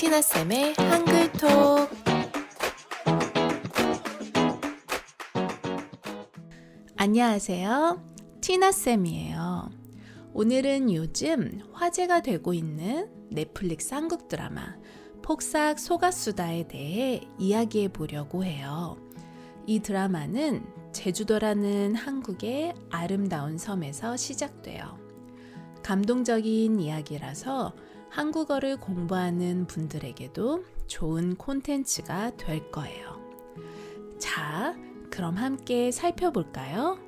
티나쌤의 한글톡 안녕하세요. 티나쌤이에요. 오늘은 요즘 화제가 되고 있는 넷플릭스 한국 드라마 폭삭 소가수다에 대해 이야기해 보려고 해요. 이 드라마는 제주도라는 한국의 아름다운 섬에서 시작돼요. 감동적인 이야기라서 한국어를 공부하는 분들에게도 좋은 콘텐츠가 될 거예요. 자, 그럼 함께 살펴볼까요?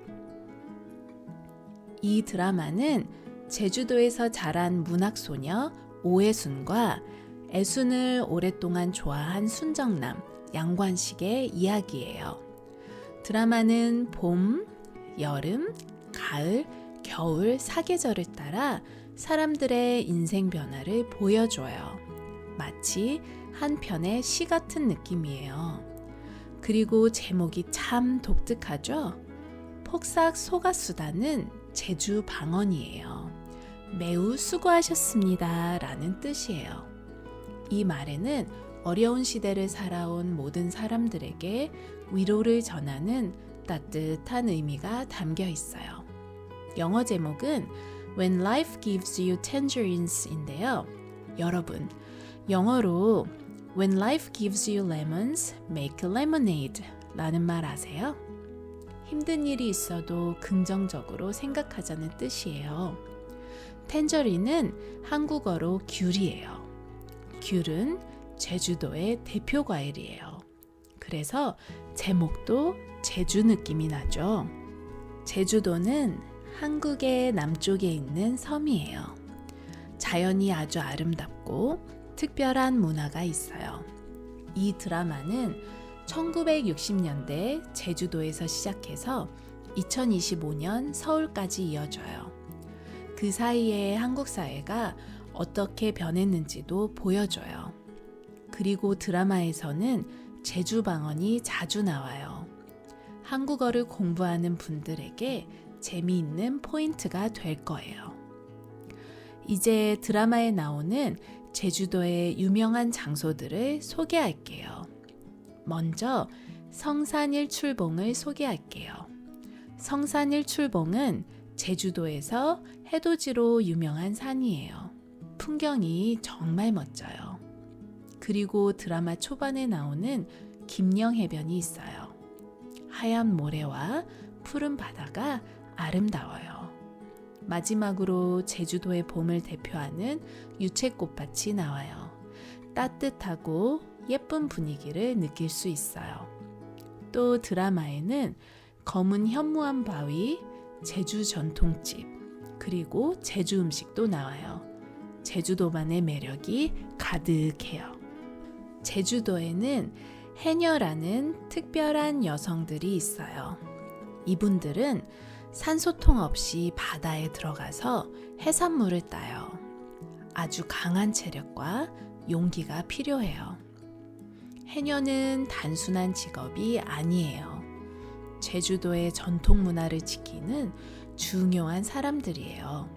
이 드라마는 제주도에서 자란 문학소녀 오해순과 애순을 오랫동안 좋아한 순정남 양관식의 이야기예요. 드라마는 봄, 여름, 가을, 겨울 사계절을 따라 사람들의 인생 변화를 보여줘요. 마치 한 편의 시 같은 느낌이에요. 그리고 제목이 참 독특하죠? 폭삭 소가수다는 제주 방언이에요. 매우 수고하셨습니다. 라는 뜻이에요. 이 말에는 어려운 시대를 살아온 모든 사람들에게 위로를 전하는 따뜻한 의미가 담겨 있어요. 영어 제목은 When Life Gives You Tangerines 인데요. 여러분, 영어로 When Life Gives You Lemons, Make Lemonade 라는 말 아세요? 힘든 일이 있어도 긍정적으로 생각하자는 뜻이에요. 텐저린은 한국어로 귤이에요. 귤은 제주도의 대표 과일이에요. 그래서 제목도 제주 느낌이 나죠. 제주도는 한국의 남쪽에 있는 섬이에요. 자연이 아주 아름답고 특별한 문화가 있어요. 이 드라마는 1960년대 제주도에서 시작해서 2025년 서울까지 이어져요. 그 사이에 한국 사회가 어떻게 변했는지도 보여줘요. 그리고 드라마에서는 제주 방언이 자주 나와요. 한국어를 공부하는 분들에게 재미있는 포인트가 될 거예요. 이제 드라마에 나오는 제주도의 유명한 장소들을 소개할게요. 먼저 성산일 출봉을 소개할게요. 성산일 출봉은 제주도에서 해돋이로 유명한 산이에요. 풍경이 정말 멋져요. 그리고 드라마 초반에 나오는 김영 해변이 있어요. 하얀 모래와 푸른 바다가 아름다워요. 마지막으로 제주도의 봄을 대표하는 유채꽃밭이 나와요. 따뜻하고 예쁜 분위기를 느낄 수 있어요. 또 드라마에는 검은 현무암 바위, 제주 전통집, 그리고 제주 음식도 나와요. 제주도만의 매력이 가득해요. 제주도에는 해녀라는 특별한 여성들이 있어요. 이분들은 산소통 없이 바다에 들어가서 해산물을 따요. 아주 강한 체력과 용기가 필요해요. 해녀는 단순한 직업이 아니에요. 제주도의 전통 문화를 지키는 중요한 사람들이에요.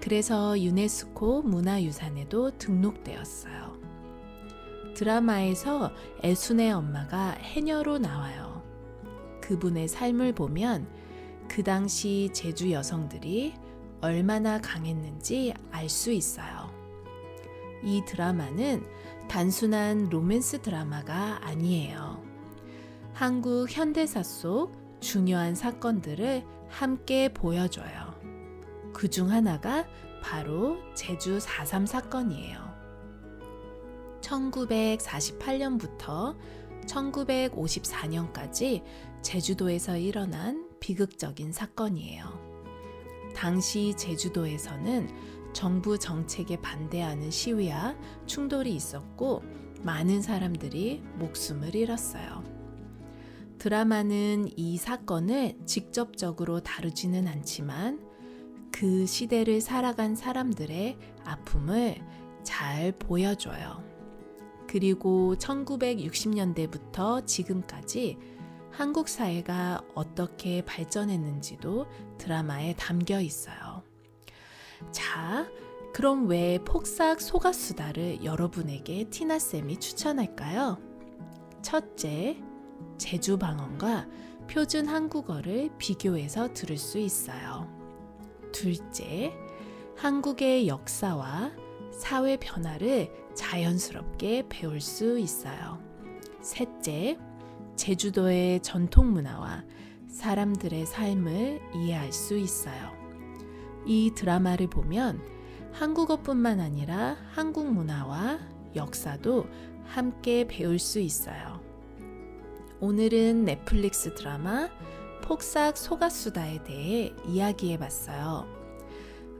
그래서 유네스코 문화유산에도 등록되었어요. 드라마에서 애순의 엄마가 해녀로 나와요. 그분의 삶을 보면 그 당시 제주 여성들이 얼마나 강했는지 알 수 있어요. 이 드라마는 단순한 로맨스 드라마가 아니에요. 한국 현대사 속 중요한 사건들을 함께 보여줘요. 그 중 하나가 바로 제주 4.3 사건이에요. 1948년부터 1954년까지 제주도에서 일어난 비극적인 사건이에요. 당시 제주도에서는 정부 정책에 반대하는 시위와 충돌이 있었고 많은 사람들이 목숨을 잃었어요. 드라마는 이 사건을 직접적으로 다루지는 않지만 그 시대를 살아간 사람들의 아픔을 잘 보여줘요. 그리고 1960년대부터 지금까지 한국 사회가 어떻게 발전했는지도 드라마에 담겨 있어요. 자, 그럼 왜 폭삭 소가수다를 여러분에게 티나쌤이 추천할까요? 첫째, 제주 방언과 표준 한국어를 비교해서 들을 수 있어요. 둘째, 한국의 역사와 사회 변화를 자연스럽게 배울 수 있어요. 셋째, 제주도의 전통 문화와 사람들의 삶을 이해할 수 있어요. 이 드라마를 보면 한국어뿐만 아니라 한국 문화와 역사도 함께 배울 수 있어요. 오늘은 넷플릭스 드라마 폭삭 소가수다에 대해 이야기해 봤어요.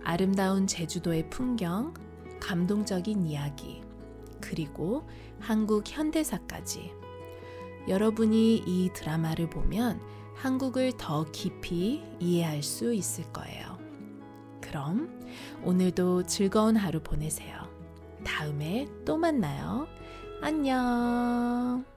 아름다운 제주도의 풍경, 감동적인 이야기, 그리고 한국 현대사까지. 여러분이 이 드라마를 보면 한국을 더 깊이 이해할 수 있을 거예요. 그럼 오늘도 즐거운 하루 보내세요. 다음에 또 만나요. 안녕.